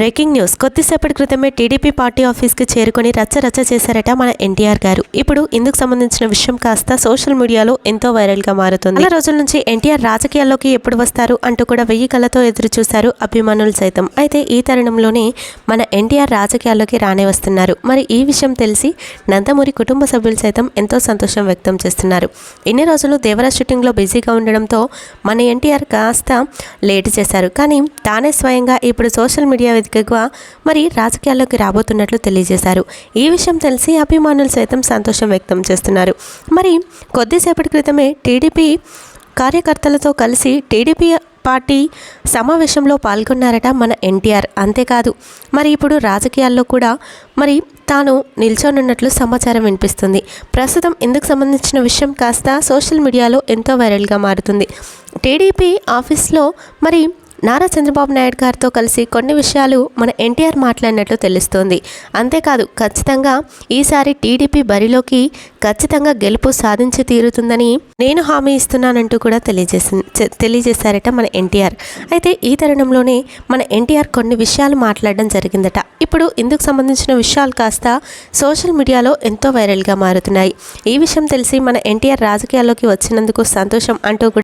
Breaking news. కొద్దిసేపటి క్రితమే TDP party ఆఫీస్కి చేరుకొని రచ్చ రచ్చ చేశారట మన ఎన్టీఆర్ గారు. ఇప్పుడు ఇందుకు సంబంధించిన విషయం కాస్త సోషల్ మీడియాలో ఎంతో వైరల్గా మారుతుంది. నెల రోజుల నుంచి ఎన్టీఆర్ రాజకీయాల్లోకి ఎప్పుడు వస్తారు అంటూ కూడా వెయ్యి కళ్ళతో ఎదురు చూశారు అభిమానులు సైతం. అయితే ఈ తరుణంలోనే మన ఎన్టీఆర్ రాజకీయాల్లోకి రానే వస్తున్నారు. మరి ఈ విషయం తెలిసి నందమూరి కుటుంబ సభ్యులు సైతం ఎంతో సంతోషం వ్యక్తం చేస్తున్నారు. ఇన్ని రోజులు దేవరా షూటింగ్లో బిజీగా ఉండడంతో మన ఎన్టీఆర్ కాస్త లేట్ చేశారు. కానీ తానే స్వయంగా ఇప్పుడు సోషల్ మీడియా వేదికగా మరి రాజకీయాల్లోకి రాబోతున్నట్లు తెలియజేశారు. ఈ విషయం తెలిసి అభిమానులు సైతం సంతోషం వ్యక్తం చేస్తున్నారు. మరి కొద్దిసేపటి క్రితమే టీడీపీ కార్యకర్తలతో కలిసి టీడీపీ పార్టీ సమావేశంలో పాల్గొన్నారట మన ఎన్టీఆర్. అంతేకాదు మరి ఇప్పుడు రాజకీయాల్లో కూడా మరి తాను నిల్చోనున్నట్లు సమాచారం వినిపిస్తుంది. ప్రస్తుతం ఇందుకు సంబంధించిన విషయం కాస్త సోషల్ మీడియాలో ఎంతో వైరల్గా మారుతుంది. టీడీపీ ఆఫీస్లో మరి నారా చంద్రబాబు నాయుడు గారితో కలిసి కొన్ని విషయాలు మన ఎన్టీఆర్ మాట్లాడినట్లు తెలుస్తోంది. అంతేకాదు ఖచ్చితంగా ఈసారి టీడీపీ బరిలోకి ఖచ్చితంగా గెలుపు సాధించి తీరుతుందని నేను హామీ ఇస్తున్నానంటూ కూడా తెలియజేసి తెలియజేశారట మన ఎన్టీఆర్. అయితే ఈ తరుణంలోనే మన ఎన్టీఆర్ కొన్ని విషయాలు మాట్లాడడం జరిగిందట. ఇప్పుడు ఇందుకు సంబంధించిన విషయాలు కాస్త సోషల్ మీడియాలో ఎంతో వైరల్గా మారుతున్నాయి. ఈ విషయం తెలిసి మన ఎన్టీఆర్ రాజకీయాల్లోకి వచ్చినందుకు సంతోషం అంటూ